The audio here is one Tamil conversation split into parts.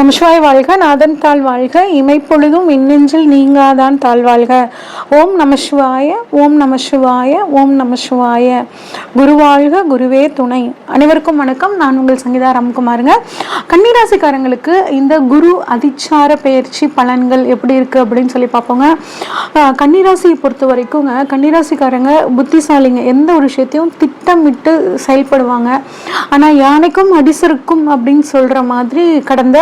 நமசிவாய் வாழ்க நாதன் தாழ் வாழ்க இமைப்பொழுதும் மின்னெஞ்சில் நீங்காதான் தாழ் வாழ்க. ஓம் நம சிவாய ஓம் நம சிவாய ஓம் நம சிவாய குருவாழ்க குருவே துணை. அனைவருக்கும் வணக்கம். நான் உங்கள் சங்கீதா ராம்குமாருங்க. கன்னிராசிக்காரங்களுக்கு இந்த குரு அதிச்சார பயிற்சி பலன்கள் எப்படி இருக்கு அப்படின்னு சொல்லி பார்ப்போங்க. கன்னிராசியை பொறுத்த வரைக்குங்க கன்னிராசிக்காரங்க புத்திசாலிங்க. எந்த ஒரு விஷயத்தையும் திட்டமிட்டு செயல்படுவாங்க. ஆனால் யானைக்கும் அடிசருக்கும் அப்படின்னு சொல்கிற மாதிரி கடந்த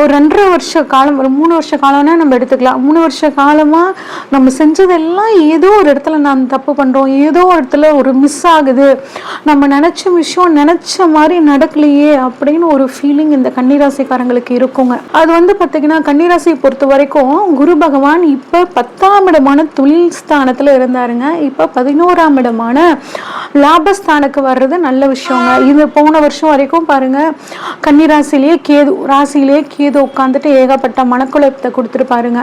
ஒரு ரெண்டரை வருஷ காலம் ஒரு மூணு வருஷ காலம்னா நம்ம எடுத்துக்கலாம். மூணு வருஷ காலமா நம்ம செஞ்சதெல்லாம் ஏதோ ஒரு இடத்துல நான் தப்பு பண்றோம். ஏதோ ஒரு இடத்துல ஒரு மிஸ் ஆகுது. நம்ம நினைச்ச விஷயம் நினைச்ச மாதிரி நடக்கலையே அப்படின்னு ஒரு ஃபீலிங் இந்த கன்னிராசிக்காரங்களுக்கு இருக்குங்க. அது வந்து பார்த்தீங்கன்னா கன்னிராசியை பொறுத்த வரைக்கும் குரு பகவான் இப்போ பத்தாம் இடமான தொழில் ஸ்தானத்தில் இருந்தாருங்க. இப்போ பதினோராம் இடமான லாபஸ்தானுக்கு வர்றது நல்ல விஷயங்க. இது போன வருஷம் வரைக்கும் பாருங்க கன்னிராசிலேயே கேது ராசியிலேயே கீது உட்காந்துட்டு ஏகப்பட்ட மனக்குழப்பத்தை கொடுத்துருப்பாருங்க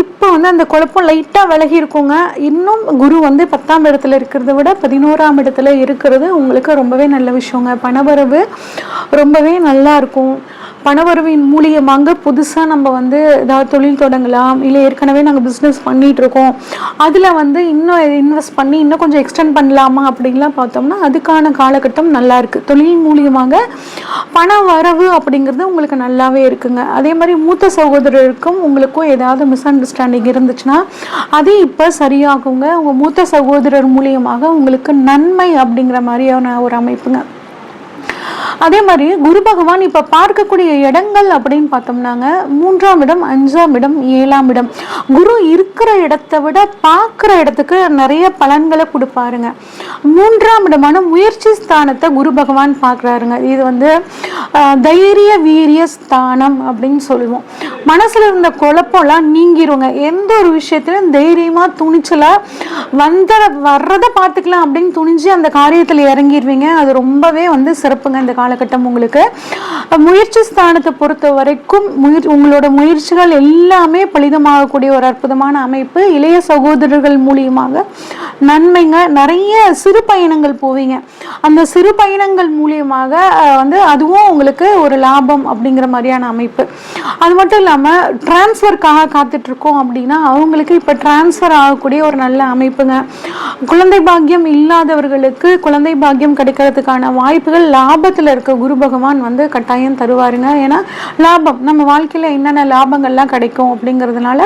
இப்போ வந்து அந்த குழப்பம் லைட்டாக விலகி இருக்குங்க. இன்னும் குரு வந்து பத்தாம் இடத்துல இருக்கிறத விட பதினோராம் இடத்துல இருக்கிறது உங்களுக்கு ரொம்பவே நல்ல விஷயங்க. பணவரவு ரொம்பவே நல்லா இருக்கும். பணவரவின் மூலியமாக புதுசாக நம்ம வந்து ஏதாவது தொழில் தொடங்கலாம். இல்லை ஏற்கனவே நாங்கள் பிஸ்னஸ் பண்ணிகிட்ருக்கோம் இருக்கோம் அதில் வந்து இன்னும் இன்வெஸ்ட் பண்ணி இன்னும் கொஞ்சம் எக்ஸ்டெண்ட் பண்ணலாமா அப்படின்லாம் பார்த்தோம்னா அதுக்கான காலகட்டம் நல்லாயிருக்கு தொழில் மூலியமாக பண வரவு அப்படிங்கிறது உங்களுக்கு நல்லாவே இருக்குங்க. அதே மாதிரி மூத்த சகோதரருக்கும் உங்களுக்கும் ஏதாவது மிஸ் அண்டர்ஸ்டாண்டிங் இருந்துச்சுன்னா அது இப்போ சரியாகுங்க. உங்கள் மூத்த சகோதரர் மூலியமாக உங்களுக்கு நன்மை அப்படிங்கிற மாதிரியான ஒரு அமைப்புங்க. அதே மாதிரி குரு பகவான் இப்போ பார்க்கக்கூடிய இடங்கள் அப்படின்னு பார்த்தோம்னாங்க. மூன்றாம் இடம் அஞ்சாம் இடம் ஏழாம் இடம். குரு இருக்கிற இடத்தை விட பார்க்குற இடத்துக்கு நிறைய பலன்களை கொடுப்பாருங்க. மூன்றாம் இடமான முயற்சி ஸ்தானத்தை குரு பகவான் பார்க்குறாருங்க. இது வந்து தைரிய வீரிய ஸ்தானம் அப்படின்னு சொல்லுவோம். மனசுல இருந்த குழப்பம்லாம் நீங்கிருங்க. எந்த ஒரு விஷயத்திலும் தைரியமாக துணிச்சலா வந்த வர்றதை பார்த்துக்கலாம் அப்படின்னு துணிஞ்சு அந்த காரியத்தில் இறங்கிடுவீங்க அது ரொம்பவே வந்து சிறப்புங்க இந்த காலகட்டம் உங்களுக்கு. முயற்சி ஸ்தானத்தை பொறுத்த வரைக்கும் முயற் உங்களோட முயற்சிகள் எல்லாமே பலிதமாகக்கூடிய ஒரு அற்புதமான அமைப்பு. இளைய சகோதரர்கள் மூலியமாக நன்மைங்க. நிறைய சிறு பயணங்கள் போவீங்க. அந்த சிறு பயணங்கள் மூலியமாக வந்து அதுவும் உங்களுக்கு ஒரு லாபம் அப்படிங்கிற மாதிரியான அமைப்பு. அது மட்டும் இல்லாமல் டிரான்ஸ்ஃபருக்காக காத்துட்டு இருக்கோம் அப்படின்னா அவங்களுக்கு இப்போ டிரான்ஸ்ஃபர் ஆகக்கூடிய ஒரு நல்ல அமைப்புங்க. குழந்தை பாக்கியம் இல்லாதவர்களுக்கு குழந்தை பாக்கியம் கிடைக்கிறதுக்கான வாய்ப்புகள் லாபத்தில் இருக்க குரு பகவான் வந்து கட்டாயம் தருவாருங்க. ஏன்னா லாபம். நம்ம வாழ்க்கையில் என்னென்ன லாபங்கள்லாம் கிடைக்கும் அப்படிங்கிறதுனால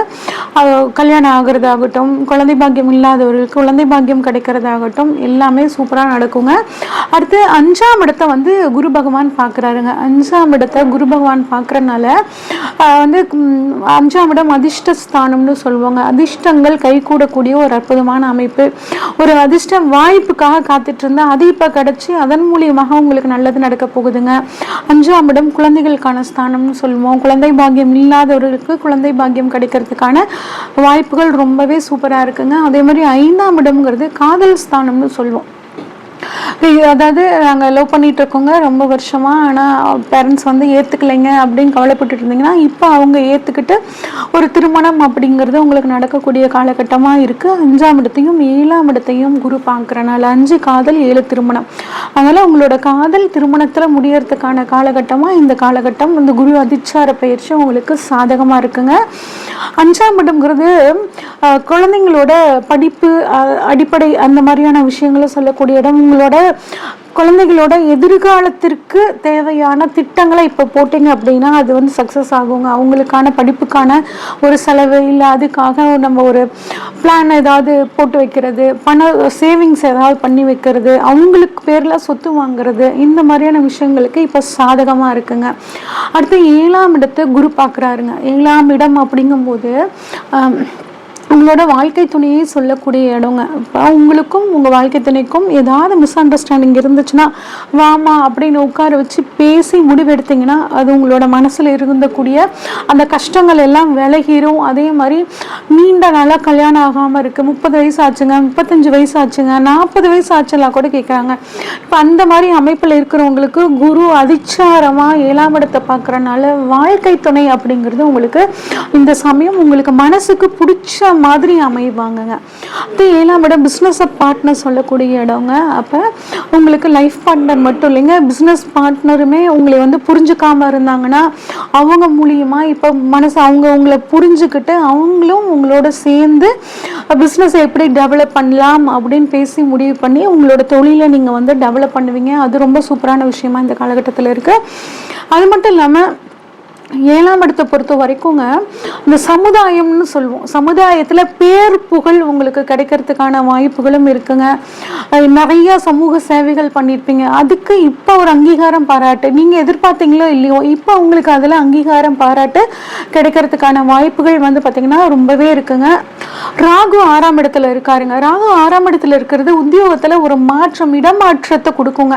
கல்யாணம் ஆகுறதாகட்டும் குழந்தை பாக்கியம் இல்லாதவர்களுக்கு குழந்தை பாக்கியம் கிடைக்கிறதாகட்டும் எல்லாமே சூப்பராக நடக்குங்க. அடுத்து அஞ்சாம் இடத்தை வந்து குரு பகவான் பார்க்குறாருங்க. அஞ்சாம் இடத்தை குரு பகவான் பார்க்குறனால வந்து அஞ்சாம் இடம் அதிர்ஷ்ட ஸ்தானம்னு சொல்லுவாங்க. அதிர்ஷ்டங்கள் கைகூடக்கூடிய ஒரு அற்புதமான அமைப்பு. ஒரு அதிர்ஷ்ட வாய்ப்புக்காக காத்துட்டு இருந்தால் அது இப்போ கிடைச்சி அதன் மூலியமாக உங்களுக்கு நல்லது நடக்கும் இருக்க போகுதுங்க. அஞ்சாம் இடம் குழந்தைகளுக்கான ஸ்தானம்னு சொல்லுவோம். குழந்தை பாக்கியம் இல்லாதவர்களுக்கு குழந்தை பாக்கியம் கிடைக்கிறதுக்கான வாய்ப்புகள் ரொம்பவே சூப்பராக இருக்குங்க. அதே மாதிரி ஐந்தாம் இடம்ங்கிறது காதல் ஸ்தானம்னு சொல்லுவோம். அதாவது நாங்கள் லவ் பண்ணிட்டு இருக்கோங்க. ரொம்ப வருஷமா ஆனால் பேரண்ட்ஸ் வந்து ஏற்றுக்கலைங்க அப்படின்னு கவலைப்பட்டுட்டு இருந்தீங்கன்னா இப்போ அவங்க ஏற்றுக்கிட்டு ஒரு திருமணம் அப்படிங்கிறது உங்களுக்கு நடக்கக்கூடிய காலகட்டமாக இருக்குது அஞ்சாம் இடத்தையும் ஏழாம் இடத்தையும் குரு பார்க்குறனால அஞ்சு காதல் ஏழு திருமணம். அதனால் உங்களோட காதல் திருமணத்தில் முடியறதுக்கான காலகட்டமாக இந்த காலகட்டம் இந்த குரு அதிச்சார பயிற்சி உங்களுக்கு சாதகமாக இருக்குங்க. அஞ்சாம் இடம்ங்கிறது குழந்தைங்களோட படிப்பு அடிப்படை அந்த மாதிரியான விஷயங்களை சொல்லக்கூடிய இடம். உங்களோட குழந்தைகளோட எதிர்காலத்திற்கு தேவையான திட்டங்களை இப்போ போட்டிங்க அப்படின்னா அது வந்து சக்ஸஸ் ஆகுங்க. அவங்களுக்கான படிப்புக்கான ஒரு செலவு இல்லை அதுக்காக நம்ம ஒரு பிளான் ஏதாவது போட்டு வைக்கிறது பண சேவிங்ஸ் ஏதாவது பண்ணி வைக்கிறது அவங்களுக்கு பேரில் சொத்து வாங்குறது இந்த மாதிரியான விஷயங்களுக்கு இப்போ சாதகமாக இருக்குங்க. அடுத்து ஏழாம் இடத்தை குரு பார்க்குறாருங்க. ஏழாம் இடம் அப்படிங்கும்போது உங்களோட வாழ்க்கை துணையை சொல்லக்கூடிய இடங்க. இப்போ உங்களுக்கும் உங்கள் வாழ்க்கை துணைக்கும் ஏதாவது மிஸ் அண்டர்ஸ்டாண்டிங் இருந்துச்சுன்னா வாமா அப்படின்னு உட்கார வச்சு பேசி முடிவெடுத்தீங்கன்னா அது உங்களோட மனசில் இருந்தக்கூடிய அந்த கஷ்டங்கள் எல்லாம் விலகிரும். அதே மாதிரி நீண்ட நாளாக கல்யாணம் ஆகாமல் இருக்குது முப்பது வயசு ஆச்சுங்க முப்பத்தஞ்சு வயசு ஆச்சுங்க நாற்பது வயசு ஆச்சுலாம் கூட கேட்குறாங்க இப்போ அந்த மாதிரி அமைப்பில் இருக்கிறவங்களுக்கு குரு அதிச்சாரமாக ஏழாம் இடத்தை பார்க்குறனால வாழ்க்கை துணை அப்படிங்கிறது உங்களுக்கு இந்த சமயம் உங்களுக்கு மனசுக்கு பிடிச்ச மாதிரி அமைவாங்கங்க. அது ஏழாம் இடம் பிஸ்னஸை பார்ட்னர் சொல்லக்கூடிய இடங்க அப்போ உங்களுக்கு லைஃப் பார்ட்னர் மட்டும் இல்லைங்க. பிஸ்னஸ் பார்ட்னருமே உங்களை வந்து புரிஞ்சுக்காம இருந்தாங்கன்னா அவங்க மூலியமாக இப்போ மனசு அவங்க உங்களை புரிஞ்சுக்கிட்டு அவங்களும் உங்களோட சேர்ந்து பிஸ்னஸை எப்படி டெவலப் பண்ணலாம் அப்படின்னு பேசி முடிவு பண்ணி உங்களோட தொழிலை நீங்கள் வந்து டெவலப் பண்ணுவீங்க. அது ரொம்ப சூப்பரான விஷயமா இந்த காலகட்டத்தில் இருக்குது அது மட்டும் இல்லாமல் ஏழாம் இடத்தை பொறுத்த வரைக்குங்க இந்த சமுதாயம்னு சொல்லுவோம். சமுதாயத்தில் பேர் புகழ் உங்களுக்கு கிடைக்கிறதுக்கான வாய்ப்புகளும் இருக்குங்க. நிறைய சமூக சேவைகள் பண்ணியிருப்பீங்க அதுக்கு இப்போ ஒரு அங்கீகாரம் பாராட்டு. நீங்கள் எதிர்பார்த்தீங்களோ இல்லையோ இப்போ உங்களுக்கு அதில் அங்கீகாரம் பாராட்டு கிடைக்கிறதுக்கான வாய்ப்புகள் வந்து பார்த்திங்கன்னா ரொம்பவே இருக்குங்க. ராகு ஆறாம் இடத்துல இருக்காருங்க. ராகு ஆறாம் இடத்துல இருக்கிறது உத்தியோகத்தில் ஒரு மாற்றம் இடமாற்றத்தை கொடுக்குங்க.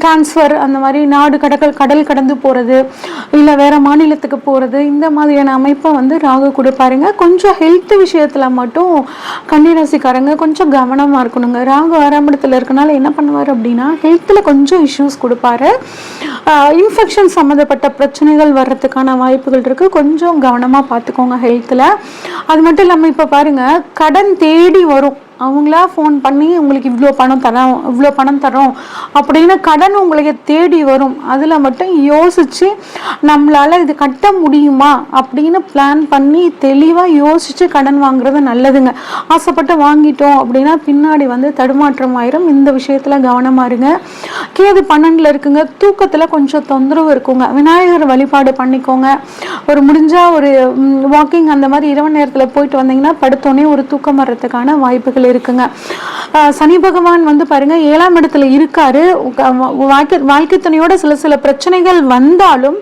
டிரான்ஸ்ஃபர் அந்த மாதிரி நாடு கடற்கல் கடல் கடந்து போகிறது இல்லை வேறு மாநிலத்துக்கு போகிறது இந்த மாதிரியான அமைப்பை வந்து ராகு கொடுப்பாருங்க கொஞ்சம் ஹெல்த் விஷயத்தில் மட்டும் கன்னிராசிக்காரங்க கொஞ்சம் கவனமாக இருக்கணுங்க. ராகு ஆறாம் இடத்துல இருக்கனால என்ன பண்ணுவார் அப்படின்னா ஹெல்த்தில் கொஞ்சம் இஷ்யூஸ் கொடுப்பாரு. இன்ஃபெக்ஷன் சம்மந்தப்பட்ட பிரச்சனைகள் வர்றதுக்கான வாய்ப்புகள் இருக்குது கொஞ்சம் கவனமாக பார்த்துக்கோங்க ஹெல்த்தில் அது மட்டும் இல்லாமல் இப்போ பாருங்கள் கடன் தேடி வரும். அவங்களா ஃபோன் பண்ணி உங்களுக்கு இவ்வளோ பணம் தரோம் இவ்வளோ பணம் தரோம் அப்படின்னு கடன் உங்களுக்கு தேடி வரும். அதில் மட்டும் யோசித்து நம்மளால் இது கட்ட முடியுமா அப்படின்னு பிளான் பண்ணி தெளிவாக யோசித்து கடன் வாங்குறது நல்லதுங்க. ஆசைப்பட்டு வாங்கிட்டோம் அப்படின்னா பின்னாடி வந்து தடுமாற்றம் ஆயிரும். இந்த விஷயத்தில் கவனமாக இருங்க. கேது பன்னெண்டில் இருக்குங்க. தூக்கத்தில் கொஞ்சம் தொந்தரவு இருக்குங்க. விநாயகர் வழிபாடு பண்ணிக்கோங்க. ஒரு முடிஞ்சால் ஒரு வாக்கிங் அந்த மாதிரி இரவு நேரத்தில் போயிட்டு வந்தீங்கன்னா படுத்தோடனே ஒரு தூக்கம் வர்றதுக்கான வாய்ப்புகள் இருக்குங்க. சனி பகவான் வந்து பாருங்க ஏழாம் இடத்துல இருக்காரு. வாழ்க்கை வாழ்க்கை துணையோட சில சில பிரச்சனைகள் வந்தாலும்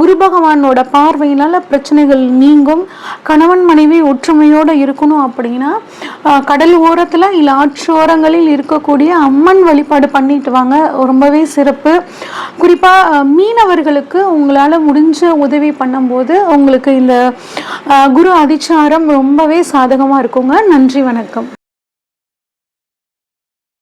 குரு பகவானோட பார்வையினால பிரச்சனைகள் நீங்கும். கணவன் மனைவி ஒற்றுமையோட இருக்கணும் அப்படின்னா கடல் ஓரத்தில் இல்லை ஆற்றோரங்களில் இருக்கக்கூடிய அம்மன் வழிபாடு பண்ணிட்டு வாங்க. ரொம்பவே சிறப்பு. குறிப்பாக மீனவர்களுக்கு உங்களால் முடிஞ்ச உதவி பண்ணும்போது உங்களுக்கு இந்த குரு அதிச்சாரம் ரொம்பவே சாதகமாக இருக்குங்க. நன்றி வணக்கம்.